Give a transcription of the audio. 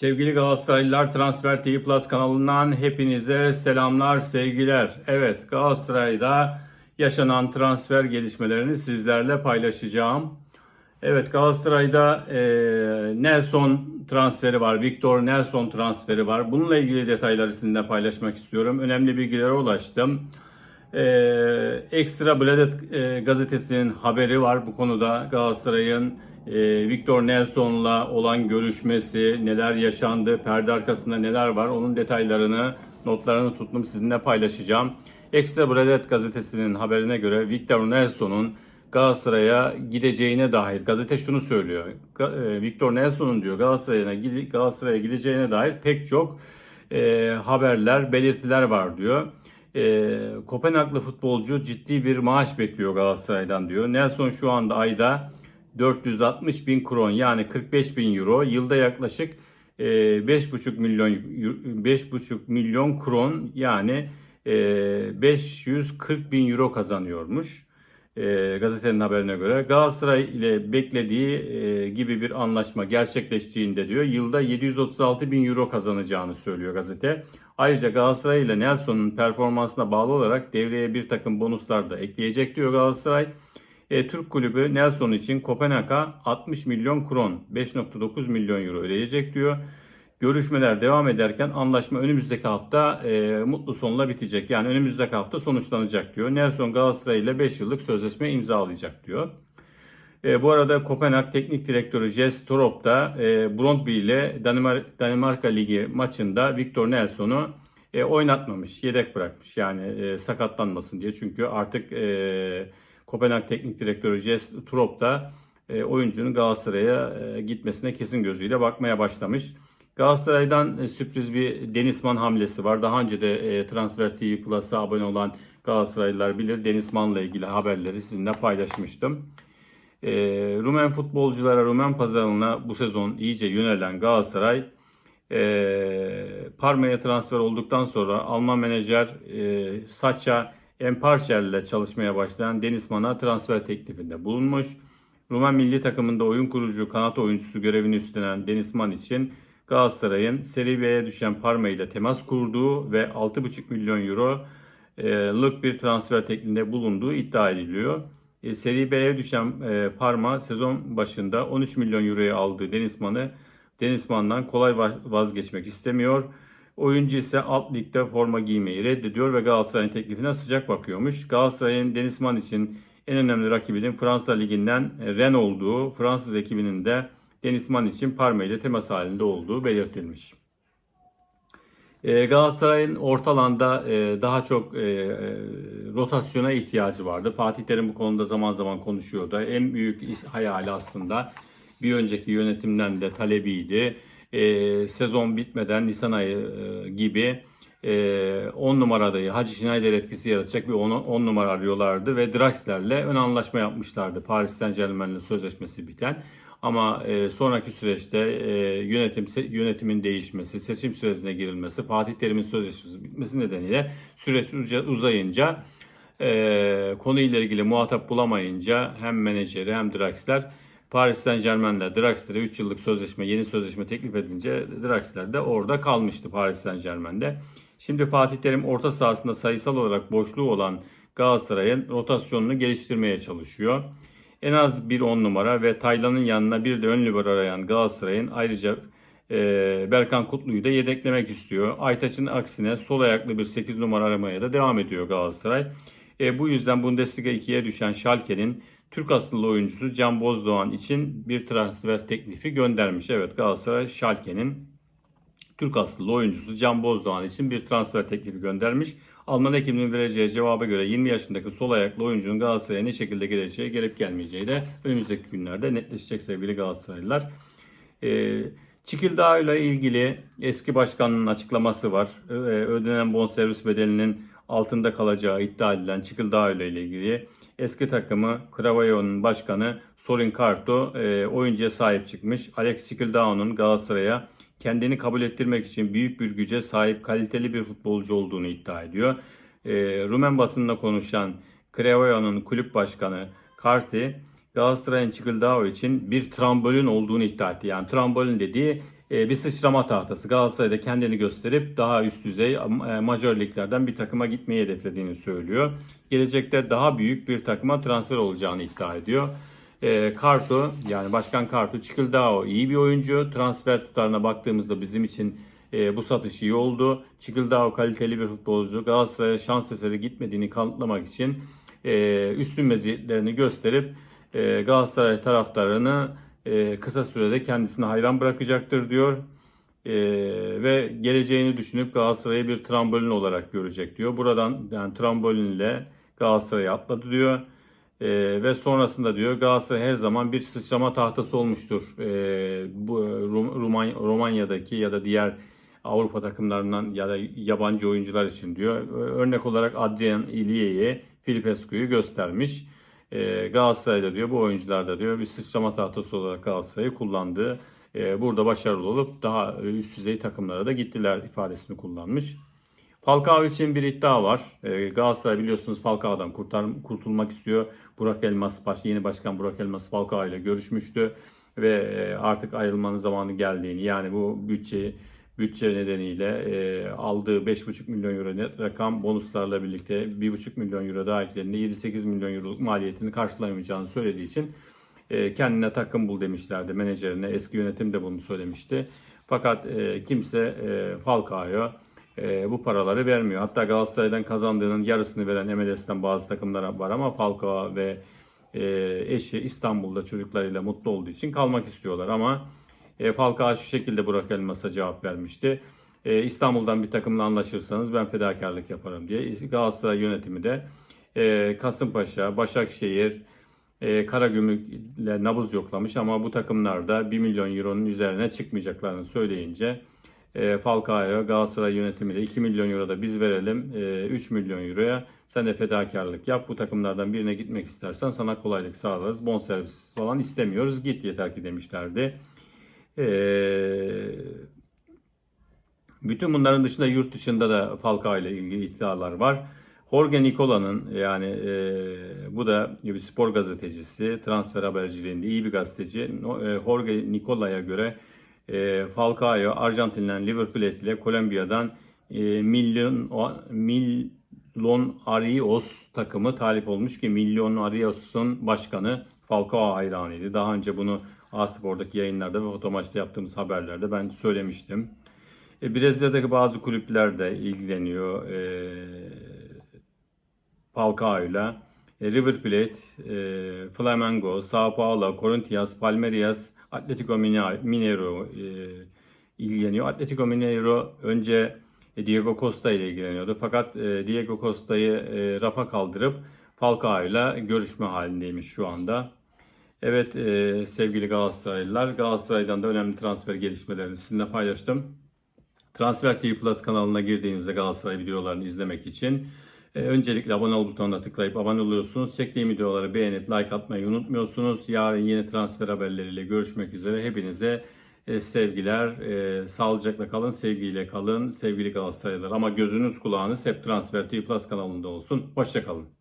Sevgili Galatasaraylılar Transfer TV Plus kanalından hepinize selamlar, sevgiler. Evet Galatasaray'da yaşanan transfer gelişmelerini sizlerle paylaşacağım. Evet Galatasaray'da e, Nelson transferi var, Victor Nelson transferi var. Bununla ilgili detayları sizinle paylaşmak istiyorum. Önemli bilgilere ulaştım. E, Extra Bladet e, gazetesinin haberi var bu konuda Galatasaray'ın Victor Nelson'la olan görüşmesi, neler yaşandı, perde arkasında neler var onun detaylarını, notlarını tuttum sizinle paylaşacağım. Extra Bladet gazetesinin haberine göre Victor Nelson'un Galatasaray'a gideceğine dair gazete şunu söylüyor. E, Victor Nelson'un diyor Galatasaray'a Galatasaray'a gideceğine dair pek çok e, haberler, belirtiler var diyor. E, Kopenhaglı futbolcu ciddi bir maaş bekliyor Galatasaray'dan diyor. Nelson şu anda ayda 460 bin kron yani 45 bin euro yılda yaklaşık e, 5,5 milyon 5,5 milyon kron yani e, 540 bin euro kazanıyormuş. E, gazetenin haberine göre Galatasaray ile beklediği e, gibi bir anlaşma gerçekleştiğinde diyor yılda 736 bin euro kazanacağını söylüyor gazete. Ayrıca Galatasaray ile Nelson'un performansına bağlı olarak devreye bir takım bonuslar da ekleyecek diyor Galatasaray. E, Türk kulübü Nelson için Kopenhag'a 60 milyon kron 5.9 milyon euro ödeyecek diyor. Görüşmeler devam ederken anlaşma önümüzdeki hafta e, mutlu sonla bitecek. Yani önümüzdeki hafta sonuçlanacak diyor. Nelson Galatasaray ile 5 yıllık sözleşme imzalayacak diyor. E, bu arada Kopenhag Teknik Direktörü Jes Torop da e, Brøndby ile Danimar- Danimarka Ligi maçında Victor Nelson'u e, oynatmamış, yedek bırakmış. Yani e, sakatlanmasın diye. Çünkü artık e, Kopenhag Teknik Direktörü Jes Torop da e, oyuncunun Galatasaray'a e, gitmesine kesin gözüyle bakmaya başlamış. Galatasaray'dan e, sürpriz bir Denizman hamlesi var. Daha önce de Transfer TV Plus'a abone olan Galatasaraylılar bilir. Denizman'la ilgili haberleri sizinle paylaşmıştım. Rumen futbolculara, Rumen pazarına bu sezon iyice yönelen Galatasaray Parma'ya transfer olduktan sonra Alman menajer e, Sacha Emparcher ile çalışmaya başlayan Denizman'a transfer teklifinde bulunmuş. Rumen milli takımında oyun kurucu kanat oyuncusu görevini üstlenen Denizman için Galatasaray'ın Serie B'ye düşen Parma ile temas kurduğu ve 6,5 milyon euro e, bir transfer teklifinde bulunduğu iddia ediliyor. E, Serie B'ye düşen e, Parma sezon başında 13 milyon euroya aldığı Denizman'ı Denizman'dan kolay va- vazgeçmek istemiyor. Oyuncu ise alt ligde forma giymeyi reddediyor ve Galatasaray'ın teklifine sıcak bakıyormuş. Galatasaray'ın Denizman için en önemli rakibinin Fransa Ligi'nden Ren olduğu, Fransız ekibinin de Denizman için Parma ile temas halinde olduğu belirtilmiş. E, Galatasaray'ın orta alanda e, daha çok e, e, rotasyona ihtiyacı vardı. Fatih Terim bu konuda zaman zaman konuşuyordu. En büyük hayali aslında bir önceki yönetimden de talebiydi. E, sezon bitmeden Nisan ayı e, gibi 10 numaradayı Hacı Schneider etkisi yaratacak bir 10 numara arıyorlardı ve Draxler'le ön anlaşma yapmışlardı. Paris Saint Germain'le sözleşmesi biten. Ama e, sonraki süreçte e, yönetim yönetimin değişmesi, seçim sürecine girilmesi, Fatih Terim'in sözleşmesi bitmesi nedeniyle süreç uza- uzayınca e, konuyla ilgili muhatap bulamayınca hem menajeri hem Draxler Paris Saint Germain'le Draxler'e 3 yıllık sözleşme, yeni sözleşme teklif edince Draxler de orada kalmıştı Paris Saint Germain'de. Şimdi Fatih Terim orta sahasında sayısal olarak boşluğu olan Galatasaray'ın rotasyonunu geliştirmeye çalışıyor. En az bir 10 numara ve Taylan'ın yanına bir de ön libero arayan Galatasaray'ın ayrıca e, Berkan Kutlu'yu da yedeklemek istiyor. Aytaç'ın aksine sol ayaklı bir 8 numara aramaya da devam ediyor Galatasaray. E, bu yüzden Bundesliga 2'ye düşen Schalke'nin Türk asıllı oyuncusu Can Bozdoğan için bir transfer teklifi göndermiş. Evet Galatasaray Schalke'nin Türk asıllı oyuncusu Can Bozdoğan için bir transfer teklifi göndermiş. Alman ekibinin vereceği cevaba göre 20 yaşındaki sol ayaklı oyuncunun Galatasaray'a ne şekilde geleceği, gelip gelmeyeceği de önümüzdeki günlerde netleşecek sevgili Galatasaraylılar. Ee, Çikildağ ile ilgili eski başkanın açıklaması var. Ee, ödenen bonservis bedelinin altında kalacağı iddia edilen Çikildağ ile ilgili eski takımı Cravayo'nun başkanı Sorin Karto e, oyuncuya sahip çıkmış. Alex Çikildağ'ın Galatasaray'a kendini kabul ettirmek için büyük bir güce sahip kaliteli bir futbolcu olduğunu iddia ediyor. E, Rumen basınında konuşan Cravayo'nun kulüp başkanı Karti Galatasaray'ın Çikildao için bir trambolin olduğunu iddia etti. Yani trambolin dediği bir sıçrama tahtası. Galatasaray'da kendini gösterip daha üst düzey e, majör liglerden bir takıma gitmeyi hedeflediğini söylüyor. Gelecekte daha büyük bir takıma transfer olacağını iddia ediyor. E, Kartu yani Başkan Kartu Çikildao iyi bir oyuncu. Transfer tutarına baktığımızda bizim için e, bu satış iyi oldu. Çikildao kaliteli bir futbolcu. Galatasaray'a şans eseri gitmediğini kanıtlamak için e, üstün meziyetlerini gösterip Galatasaray taraftarını e, kısa sürede kendisine hayran bırakacaktır diyor. E, ve geleceğini düşünüp Galatasaray'ı bir trambolin olarak görecek diyor. Buradan yani trambolinle Galatasaray'a atladı diyor. E, ve sonrasında diyor Galatasaray her zaman bir sıçrama tahtası olmuştur. E, bu Rum- Ruman- Romanya'daki ya da diğer Avrupa takımlarından ya da yabancı oyuncular için diyor. Örnek olarak Adrian Ilie'yi, Filipescu'yu göstermiş. E, Galatasaray'da diyor bu oyuncular da diyor bir sıçrama tahtası olarak Galatasaray'ı kullandı. E, burada başarılı olup daha üst düzey takımlara da gittiler ifadesini kullanmış. Falcao için bir iddia var. E, Galatasaray biliyorsunuz Falcao'dan kurtar, kurtulmak istiyor. Burak Elmas, baş, yeni başkan Burak Elmas Falcao ile görüşmüştü. Ve e, artık ayrılmanın zamanı geldiğini yani bu bütçe bütçe nedeniyle e, aldığı 5,5 milyon euro net rakam bonuslarla birlikte 1,5 milyon euro daha eklendiğinde 7-8 milyon euro maliyetini karşılayamayacağını söylediği için e, kendine takım bul demişlerdi menajerine. Eski yönetim de bunu söylemişti. Fakat e, kimse e, Falcao'ya e, bu paraları vermiyor. Hatta Galatasaray'dan kazandığının yarısını veren MLS'ten bazı takımlar var ama Falcao ve e, eşi İstanbul'da çocuklarıyla mutlu olduğu için kalmak istiyorlar ama e, Falcao şu şekilde Burak Elmas'a cevap vermişti. E, İstanbul'dan bir takımla anlaşırsanız ben fedakarlık yaparım diye. Galatasaray yönetimi de e, Kasımpaşa, Başakşehir, e, Karagümrük ile nabız yoklamış ama bu takımlarda 1 milyon euronun üzerine çıkmayacaklarını söyleyince e, Falcao'ya Galatasaray yönetimi de 2 milyon euro da biz verelim e, 3 milyon euroya sen de fedakarlık yap bu takımlardan birine gitmek istersen sana kolaylık sağlarız bonservis falan istemiyoruz git yeter ki demişlerdi. Ee, bütün bunların dışında yurt dışında da Falcao ile ilgili iddialar var. Jorge Nicola'nın yani e, bu da bir spor gazetecisi, transfer haberciliğinde iyi bir gazeteci. E, Jorge Nicola'ya göre e, Falcao Arjantin'den Liverpool ile Kolombiya'dan e, milyon o- Milyon Arios takımı talip olmuş ki Milyon Arios'un başkanı Falcao hayranıydı. Daha önce bunu A-Spor'daki yayınlarda ve fotomaçta yaptığımız haberlerde ben söylemiştim. E, Brezilya'daki bazı kulüpler de ilgileniyor e, Falcao'yla. E, River Plate, e, Flamengo, Sao Paulo, Corinthians, Palmeiras, Atletico Mineiro e, ilgileniyor. Atletico Mineiro önce e, Diego Costa ile ilgileniyordu. Fakat e, Diego Costa'yı e, rafa kaldırıp Falcao'yla görüşme halindeymiş şu anda. Evet e, sevgili Galatasaraylılar, Galatasaray'dan da önemli transfer gelişmelerini sizinle paylaştım. Transfer TV Plus kanalına girdiğinizde Galatasaray videolarını izlemek için e, öncelikle abone ol butonuna tıklayıp abone oluyorsunuz. Çektiğim videoları beğenip like atmayı unutmuyorsunuz. Yarın yeni transfer haberleriyle görüşmek üzere. Hepinize e, sevgiler, e, sağlıcakla kalın, sevgiyle kalın sevgili Galatasaraylılar. Ama gözünüz kulağınız hep Transfer TV Plus kanalında olsun. Hoşçakalın.